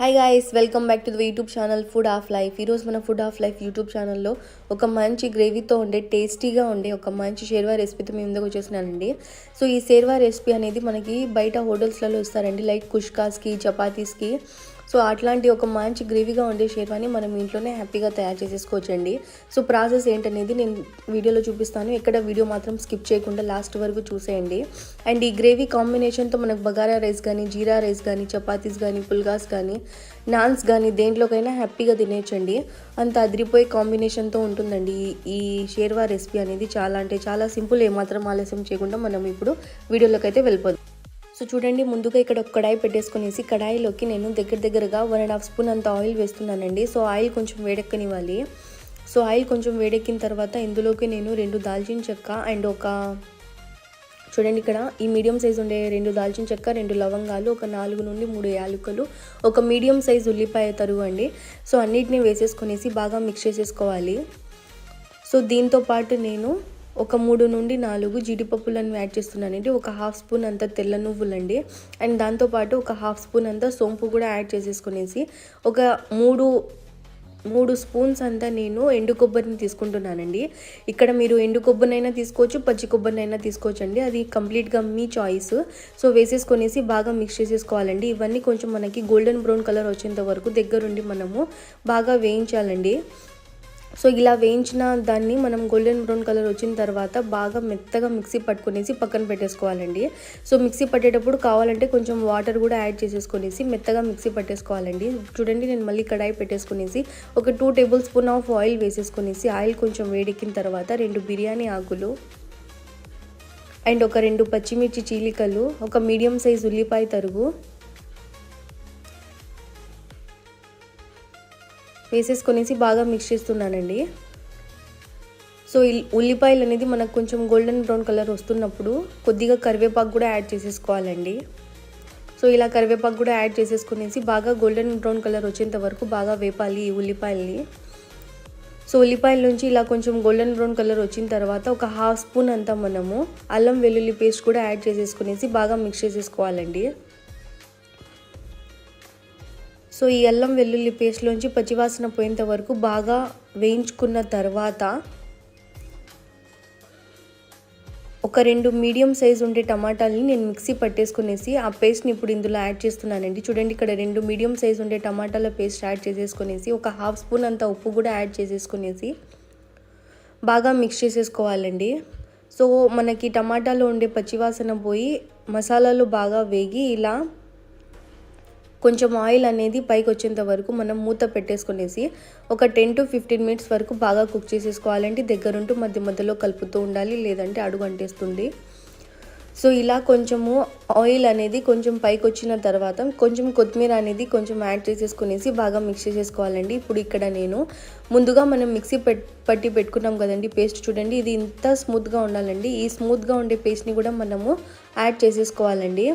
Hi guys welcome back to the YouTube channel food of life ఈరోజు మన food of life YouTube ఛానల్లో ఒక మంచి గ్రేవీతో ఉండే టేస్టీగా ఉండే ఒక మంచి షేర్వా రెసిపీతో మేము ముందుకు వచ్చేసినానండి సో ఈ షేర్వా రెసిపీ అనేది మనకి బయట హోటల్స్లలో ఇస్తారండి. లైక్ కుష్కాస్కి చపాతీస్కి. సో అట్లాంటి ఒక మంచి గ్రేవీగా ఉండే షేర్వాని మనం ఇంట్లోనే హ్యాపీగా తయారు చేసేసుకోవచ్చండి. సో ప్రాసెస్ ఏంటనేది నేను వీడియోలో చూపిస్తాను. ఎక్కడ వీడియో మాత్రం స్కిప్ చేయకుండా లాస్ట్ వరకు చూసేయండి. అండ్ ఈ గ్రేవీ కాంబినేషన్తో మనకు బగారా రైస్ కానీ జీరా రైస్ కానీ చపాతీస్ కానీ పుల్గాస్ కానీ నాన్స్ కానీ దేంట్లోకైనా హ్యాపీగా తినేయచ్చండి. అంత అదిరిపోయే కాంబినేషన్తో ఉంటుందండి ఈ- ఈ షేర్వా రెసిపీ అనేది. చాలా అంటే చాలా సింపుల్ ఏమాత్రం ఆలస్యం చేయకుండా మనం ఇప్పుడు వీడియోలోకి అయితే వెళ్ళిపోదాం. సో చూడండి ముందుగా ఇక్కడ ఒక కడాయి పెట్టేసుకునేసి కడాయిలోకి నేను దగ్గర దగ్గరగా వన్ అండ్ హాఫ్ స్పూన్ అంత ఆయిల్ వేస్తున్నానండి. సో ఆయిల్ కొంచెం వేడెక్కనివ్వాలి. సో ఆయిల్ కొంచెం వేడెక్కిన తర్వాత ఇందులోకి నేను రెండు దాల్చిన చెక్క అండ్ ఒక చూడండి ఇక్కడ ఈ మీడియం సైజ్ ఉండే రెండు దాల్చిన చెక్క రెండు లవంగాలు ఒక నాలుగు నుండి మూడు యాలకులు ఒక మీడియం సైజ్ ఉల్లిపాయ తరుగు అండి. సో అన్నిటిని వేసేసుకునేసి బాగా మిక్స్ చేసేసుకోవాలి. సో దీంతో పాటు నేను ఒక మూడు నుండి నాలుగు జీడిపప్పులను యాడ్ చేస్తున్నానండి. ఒక హాఫ్ స్పూన్ అంత తెల్ల నువ్వులండి. అండ్ దాంతోపాటు ఒక హాఫ్ స్పూన్ అంత సోంపు కూడా యాడ్ చేసేసుకునేసి ఒక మూడు మూడు స్పూన్స్ అంతా నేను ఎండు కొబ్బరిని తీసుకుంటున్నానండి. ఇక్కడ మీరు ఎండు కొబ్బరినైనా తీసుకోవచ్చు పచ్చి కొబ్బరినైనా తీసుకోవచ్చు అండి అది కంప్లీట్గా మీ చాయిస్. సో వేసేసుకొనేసి బాగా మిక్స్ చేసేసుకోవాలండి. ఇవన్నీ కొంచెం మనకి గోల్డెన్ బ్రౌన్ కలర్ వచ్చేంత వరకు దగ్గరుండి మనము బాగా వేయించాలండి. సో ఇలా వేయించిన దాన్ని మనం గోల్డెన్ బ్రౌన్ కలర్ వచ్చిన తర్వాత బాగా మెత్తగా మిక్సీ పట్టుకునేసి పక్కన పెట్టేసుకోవాలండి. సో మిక్సీ పట్టేటప్పుడు కావాలంటే కొంచెం వాటర్ కూడా యాడ్ చేసేసుకునేసి మెత్తగా మిక్సీ పట్టేసుకోవాలండి. చూడండి నేను మళ్ళీ కడాయి పెట్టేసుకునేసి ఒక two table spoon of oil వేసేసుకునేసి oil కొంచెం వేడెక్కిన తర్వాత రెండు బిర్యానీ ఆకులు అండ్ ఒక రెండు పచ్చిమిర్చి చీలికలు ఒక మీడియం సైజ్ ఉల్లిపాయ తరుగు వేసేసుకొనేసి బాగా మిక్స్ చేస్తున్నానండి. సో ఉల్లిపాయలు అనేది మనకు కొంచెం గోల్డెన్ బ్రౌన్ కలర్ వస్తున్నప్పుడు కొద్దిగా కరివేపాకు కూడా యాడ్ చేసేసుకోవాలండి. సో ఇలా కరివేపాకు కూడా యాడ్ చేసేసుకునేసి బాగా గోల్డెన్ బ్రౌన్ కలర్ వచ్చేంత వరకు బాగా వేపాలి ఈ ఉల్లిపాయల్ని. సో ఉల్లిపాయల నుంచి ఇలా కొంచెం గోల్డెన్ బ్రౌన్ కలర్ వచ్చిన తర్వాత ఒక హాఫ్ స్పూన్ అంతా మనము అల్లం వెల్లుల్లి పేస్ట్ కూడా యాడ్ చేసేసుకునేసి బాగా మిక్స్ చేసేసుకోవాలండి. సో ఈ అల్లం వెల్లుల్లి పేస్ట్లోంచి పచ్చివాసన పోయేంత వరకు బాగా వేయించుకున్న తర్వాత ఒక రెండు మీడియం సైజ్ ఉండే టమాటాలని నేను మిక్సీ పట్టేసుకునేసి ఆ పేస్ట్ని ఇప్పుడు ఇందులో యాడ్ చేస్తున్నానండి. చూడండి ఇక్కడ రెండు మీడియం సైజ్ ఉండే టమాటాల పేస్ట్ యాడ్ చేసేసుకునేసి ఒక హాఫ్ స్పూన్ అంత ఉప్పు కూడా యాడ్ చేసేసుకునేసి బాగా మిక్స్ చేసేసుకోవాలండి. సో మనకి టమాటాలో ఉండే పచ్చివాసన పోయి మసాలాలు బాగా వేగి ఇలా కొంచెం ఆయిల్ అనేది పైకి వచ్చేంత వరకు మనం మూత పెట్టేసుకునేసి ఒక టెన్ టు ఫిఫ్టీన్ మినిట్స్ వరకు బాగా కుక్ చేసేసుకోవాలంటే దగ్గరుంటూ మధ్య మధ్యలో కలుపుతూ ఉండాలి లేదంటే అడుగు అంటేస్తుంది. సో ఇలా కొంచెము ఆయిల్ అనేది కొంచెం పైకి వచ్చిన తర్వాత కొంచెం కొత్తిమీర అనేది కొంచెం యాడ్ చేసేసుకునేసి బాగా మిక్స్ చేసేసుకోవాలండి. ఇప్పుడు ఇక్కడ నేను ముందుగా మనం మిక్సీ పెట్ పట్టి పెట్టుకున్నాం కదండి పేస్ట్ చూడండి. ఇది ఇంత స్మూత్గా ఉండాలండి. ఈ స్మూత్గా ఉండే పేస్ట్ని కూడా మనము యాడ్ చేసేసుకోవాలండి.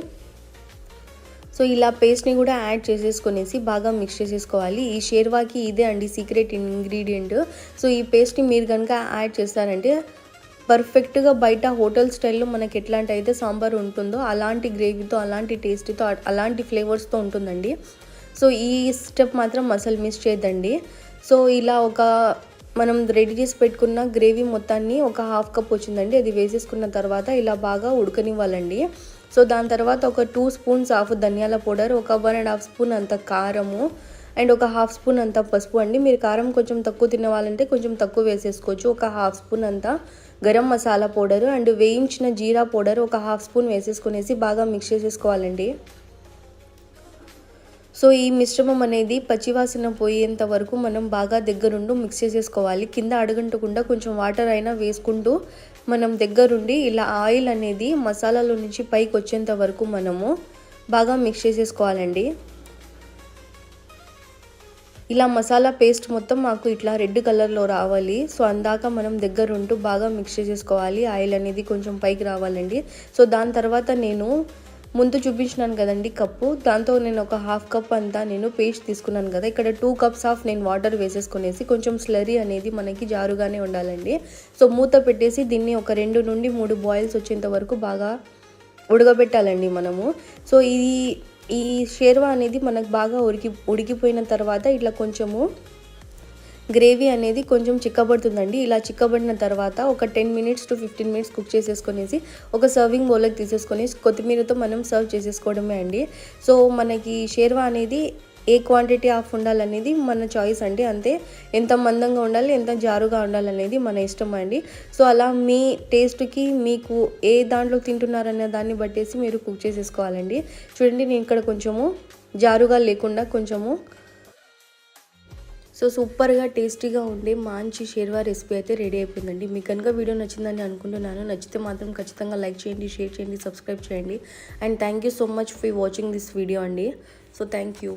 సో ఇలా పేస్ట్ని కూడా యాడ్ చేసేసుకునేసి బాగా మిక్స్ చేసేసుకోవాలి. ఈ షేర్వాకి ఇదే అండి సీక్రెట్ ఇంగ్రీడియంట్ సో ఈ పేస్ట్ని మీరు కనుక యాడ్ చేస్తారంటే పర్ఫెక్ట్గా బయట హోటల్ స్టైల్లో మనకి ఎట్లాంటి అయితే సాంబార్ ఉంటుందో అలాంటి గ్రేవీతో అలాంటి టేస్ట్తో అలాంటి ఫ్లేవర్స్తో ఉంటుందండి. సో ఈ స్టెప్ మాత్రం అసలు మిస్ చేయద్దండి. సో ఇలా ఒక మనం రెడీ చేసి పెట్టుకున్న గ్రేవీ మొత్తాన్ని ఒక హాఫ్ కప్ వచ్చిందండి. అది వేసేసుకున్న తర్వాత ఇలా బాగా ఉడకనివ్వాలండి. సో దాని తర్వాత ఒక టూ స్పూన్స్ ఆఫ్ ధనియాల పౌడర్ ఒక వన్ అండ్ హాఫ్ స్పూన్ అంత కారము అండ్ ఒక హాఫ్ స్పూన్ అంత పసుపు అండి. మీరు కారం కొంచెం తక్కువ తినేవాళ్ళంటే కొంచెం తక్కువ వేసేసుకోవచ్చు. ఒక హాఫ్ స్పూన్ అంత గరం మసాలా పౌడర్ అండ్ వేయించిన జీరా పౌడర్ ఒక హాఫ్ స్పూన్ వేసేసుకునేసి బాగా మిక్స్ చేసేసుకోవాలండి. సో ఈ మిశ్రమం అనేది పచ్చివాసన పోయేంత వరకు మనం బాగా దగ్గరుండి మిక్స్ చేసేసుకోవాలి. కింద అడగంటకుండా కొంచెం వాటర్ అయినా వేసుకుంటూ మనం దగ్గరుండి ఇలా ఆయిల్ అనేది మసాలాలో నుంచి పైకి వచ్చేంత వరకు మనము బాగా మిక్స్ చేసేసుకోవాలండి. ఇలా మసాలా పేస్ట్ మొత్తం మాకు ఇట్లా రెడ్ కలర్లో రావాలి. సో అందాక మనం దగ్గరుంటూ బాగా మిక్స్ చేసేసుకోవాలి. ఆయిల్ అనేది కొంచెం పైకి రావాలండి. సో దాని తర్వాత నేను ముందు చూపించినాను కదండి కప్పు. దాంతో నేను ఒక హాఫ్ కప్ అంతా నేను పేస్ట్ తీసుకున్నాను కదా. ఇక్కడ టూ కప్స్ ఆఫ్ నేను వాటర్ వేసేసుకునేసి కొంచెం స్లరీ అనేది మనకి జారుగానే ఉండాలండి. సో మూత పెట్టేసి దీన్ని ఒక రెండు నుండి మూడు బాయిల్స్ వచ్చేంత వరకు బాగా ఉడకబెట్టాలండి మనము. సో ఇది ఈ షేర్వా అనేది మనకు బాగా ఉడికి ఉడికిపోయిన తర్వాత ఇట్లా కొంచెము గ్రేవీ అనేది కొంచెం చిక్కబడుతుందండి. ఇలా చిక్కబడిన తర్వాత ఒక ten minutes to fifteen minutes cook చేసేసుకునేసి ఒక సర్వింగ్ బౌల్లోకి తీసేసుకొని కొత్తిమీరతో మనం సర్వ్ చేసేసుకోవడమే అండి. సో మనకి షేర్వా అనేది ఏ క్వాంటిటీ ఆఫ్ ఉండాలనేది మన చాయిస్ అండి. అంతే ఎంత మందంగా ఉండాలి ఎంత జారుగా ఉండాలనేది మన ఇష్టం అండి. సో అలా మీ టేస్ట్కి మీకు ఏ దాంట్లో తింటున్నారనే దాన్ని బట్టేసి మీరు కుక్ చేసేసుకోవాలండి. చూడండి నేను ఇక్కడ కొంచెము జారుగా లేకుండా కొంచెము సో సూపర్గా టేస్టీగా ఉండే మంచి షేర్వా రెసిపీ అయితే రెడీ అయిపోయిందండి. మీకు కనుక వీడియో నచ్చిందని అనుకుంటున్నాను. నచ్చితే మాత్రం ఖచ్చితంగా లైక్ చేయండి షేర్ చేయండి సబ్స్క్రైబ్ చేయండి. And thank you so much for watching this video అండి. So thank you.